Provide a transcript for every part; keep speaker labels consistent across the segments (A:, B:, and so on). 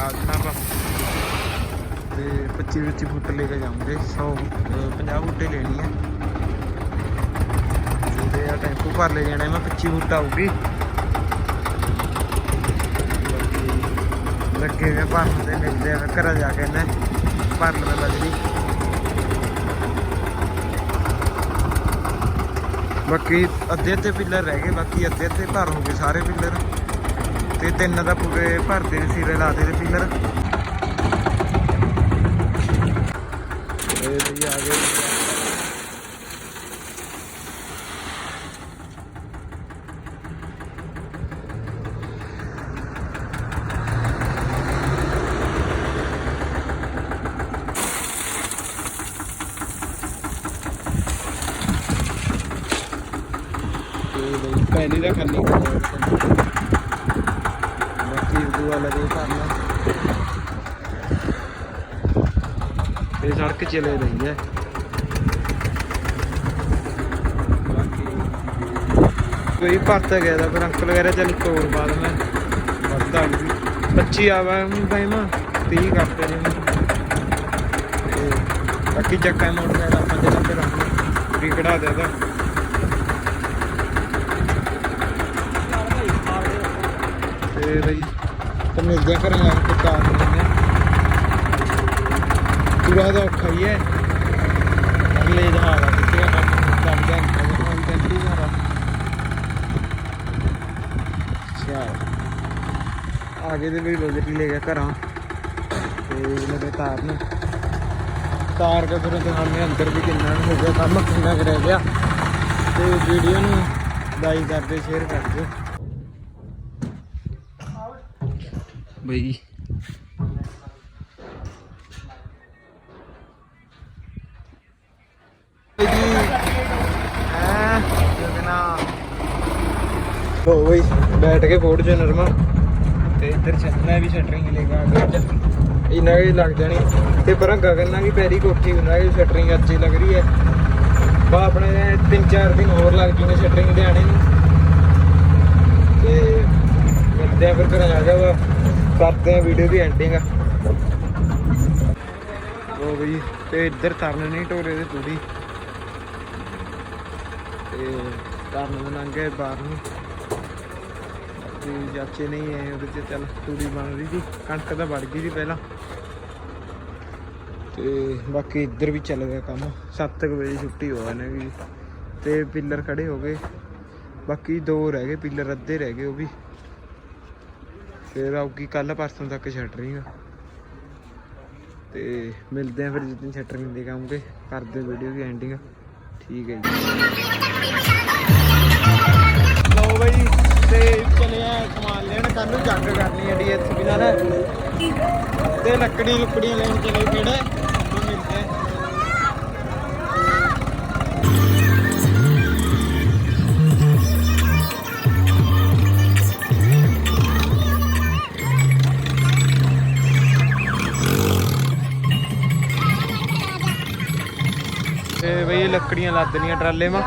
A: ਸਾਲ ਜਨਾਬ ਤੇ 25 25 ਫੁੱਟ ਲੈ ਕੇ ਜਾਵਾਂਗੇ 100 50 ਬੂਟੇ ਲੈਣੀ ਆ। ਜਿਹਦੇ ਆ ਟੈਂਪੂ ਭਰ ਲੈ ਜਾਣਾ, ਮੈਂ 25 ਬੂਟਾ ਆਊਗੀ। ਲੱਗੇ ਵੇ ਭਰਨ ਤੇ ਲੱਗਦੇ ਆ ਘਰ ਜਾ ਕੇ ਨਾ ਭਰ ਲਵੇ ਬਜਰੀ ਬਾਕੀ ਅੱਧੇ ਤੇ ਪਿੱਲਰ ਰਹਿ ਗਏ, ਬਾਕੀ ਅੱਧੇ ਤੇ ਭਰ ਹੋ ਗਏ ਸਾਰੇ ਪਿੱਲਰ। ਤੇ ਤਿੰਨ ਦਾ ਪੂਰੇ ਭਰਦੇ ਨੇ ਸਿਰੇ ਲਾਦੇ ਨੇ ਪਿੱਲਰ ਇਹ ਵੀ ਆ ਗਏ ਤੇ ਬਈ ਪਹਿਲੀ ਦਾ ਖਾਲੀ ਬਾਕੀ ਕਰਨਾ ਇਹ ਸੜਕ ਚਲੇ ਰਹੀ ਹੈ। ਬਾਕੀ ਕੋਈ ਭਰਤ ਗਿਆ ਦਾ ਪਰ ਅੰਕਲ ਵਗੈਰਾ ਚੱਲ ਇੱਕ ਹੋਰ ਬਾਅਦ ਮੈਂ ਵੱਧਦਾ ਵੀ। 25 ਆਵਾ ਭਾਈ ਮੈਂ 30 ਕਰਦੇ ਨੇ ਬਾਕੀ ਚੱਕਾ ਮੋੜ ਦਾ ਆਪਾਂ ਜਿਹੜਾ ਤੇ ਵੀ ਕਢਾ ਦੇ ਦਾ ਤੇ ਬਈ ਤੇ ਮਿਲਦੇ ਆ ਘਰੇ ਆ ਕੇ ਪੂਰਾ ਦਾ ਔਖਾ ਹੀ ਹੈ। ਅਗਲੇ ਜਹਾਜ਼ ਕਿੱਥੇ ਆ ਕੰਮ ਕਰਦੇ ਆ ਹੁਣ ਟੈਂਪਰੀ ਮਾਰਾ ਅੱਛਾ ਆਗੇ ਦੇ ਵੀ ਲੋਜਟੀ ਲੈ ਗਿਆ ਘਰਾਂ। ਤੇ ਮੇਰੇ ਤਾਰ ਨੂੰ। ਤਾਰ ਕੇ ਫਿਰ ਦਿਖਾਉਂਦੇ ਅੰਦਰ ਵੀ ਕਿੰਨਾ ਹੋ ਗਿਆ ਕੰਮ ਕਿੰਨਾ ਕੁ ਰਹਿ ਗਿਆ। ਤੇ ਵੀਡੀਓ ਨੂੰ ਲਾਈਕ ਕਰਦੇ ਸ਼ੇਅਰ ਕਰਦੇ। ਬਈ। ਹਾਂ? ਬਈ ਬੈਠ ਕੇ ਫੋੜ ਚ ਨਰਮਾ ਤੇ ਇੱਧਰ ਛੱਡਣਾ ਵੀ ਸ਼ਟਰਿੰਗ ਲੈ ਕੇ ਆ ਗਿਆ ਅੱਜ ਇਹਨਾਂ ਹੀ ਲੱਗ ਜਾਣੀ। ਤੇ ਪਰ ਗਗਨ ਨਾਲ ਵੀ ਪੈਰੀ ਕੋਠੀ ਬਣਾ ਕੇ ਸ਼ਟਰਿੰਗ ਅੱਜ ਲੱਗ ਰਹੀ ਹੈ। ਬਾ ਆਪਣੇ ਤਿੰਨ ਚਾਰ ਦਿਨ ਹੋਰ ਲੱਗ ਜੂਗੇ ਸ਼ਟਰਿੰਗ ਦੇ ਆਣੇ ਨੂੰ। ਤੇ ਮਿਲਦੇ ਆ ਫਿਰ ਘਰ ਆ ਜਾਵਾ ਕਰਦੇ ਆ ਵੀਡੀਓ ਦੀ ਐਂਡਿੰਗ ਉਹ ਬਈ, ਤੇ ਇੱਧਰ ਤਰਨ ਨਹੀਂ ਟੋਰੇ ਦੇ ਤੂੜੀ। ਤੇ ਤਰਨ ਨੂੰ ਲੰਘੇ ਬਾਹਰ ਨੂੰ। ਤੇ ਚਾਚੇ ਨਹੀਂ ਆਏ ਉਹਦੇ ਤੇ, ਚੱਲ ਤੂੜੀ ਬਣ ਰਹੀ ਸੀ। ਕਣਕ ਤਾਂ ਵੜ ਗਈ ਸੀ ਪਹਿਲਾਂ। ਤੇ ਬਾਕੀ ਇੱਧਰ ਵੀ ਚੱਲ ਗਿਆ ਕੰਮ। 7 ਵਜੇ ਛੁੱਟੀ ਹੋ ਨੇ ਵੀ ਤੇ ਪਿੱਲਰ ਖੜੇ ਹੋ ਗਏ। ਬਾਕੀ ਦੋ ਰਹਿ ਗਏ, ਪਿੱਲਰ ਅੱਧੇ ਰਹਿ ਗਏ ਉਹ ਵੀ। ਫਿਰ ਆਉਗੀ ਕੱਲ ਪਰਸੋਂ ਤੱਕ ਸ਼ਟਰਿੰਗ। ਤੇ ਮਿਲਦੇ ਆ ਫਿਰ ਜਿੱਦਣ ਸ਼ਟਰਿੰਗ ਦੇ ਕਾਉਂਗੇ ਕਰਦੇ ਵੀਡੀਓ ਦੀ ਐਂਡਿੰਗ ਠੀਕ ਹੈ ਜੀ। ਲਓ ਬਈ, ਤੇ ਚਲੇ ਆ ਸਮਾਨ ਲੈਣ। ਕੱਲ ਨੂੰ ਜੰਗ ਕਰਨੀ ਹੈ ਡੀਐਸਪੀ ਨਾਲ। ਤੇ ਲੱਕੜੀ ਲੁਕੜੀਆਂ ਲੈਣ ਚਲੇ ਕਿਹੜੇ ਤੇ ਬਈ ਲੱਕੜੀਆਂ ਲੱਦਣੀਆਂ ਟਰਾਲੇ ਮਾ।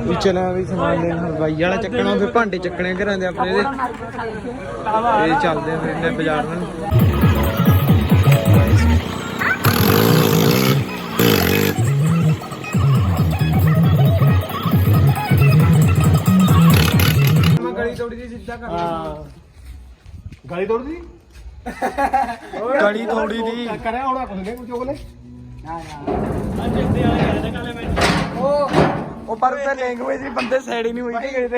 A: ਵੀ ਚਲਾ ਵੀ ਸਮਾਨ ਲੈਣ ਹਲਵਾਈ ਵਾਲਾ ਚੱਕਣਾ ਫਿਰ ਭਾਂਡੇ ਚੱਕਣੇ ਘਰਾਂ ਦੇ ਆਪਣੇ ਦੇ। ਇਹ ਚੱਲਦੇ ਆ ਫਿਰ ਇਹਨੇ ਬਾਜ਼ਾਰ ਨੂੰ ਗਲੀ ਤੋੜੀ ਦੀ ਸਿੱਧਾ ਕਰ
B: ਹਾਂ। ਗਲੀ ਤੋੜ ਦੀ
A: ਗਲੀ ਤੋੜੀ ਦੀ
B: ਕਰਿਆ ਹੋਣਾ ਕੁਝ ਨੇ ਚੋਕ ਨੇ
A: ਉਹ ਪਰ ਤੇ ਲੈਂਗੁਏਜ ਵੀ ਬੰਦੇ ਸਾਈਡ ਹੀ ਨਹੀਂ ਹੋਈ ਕਿ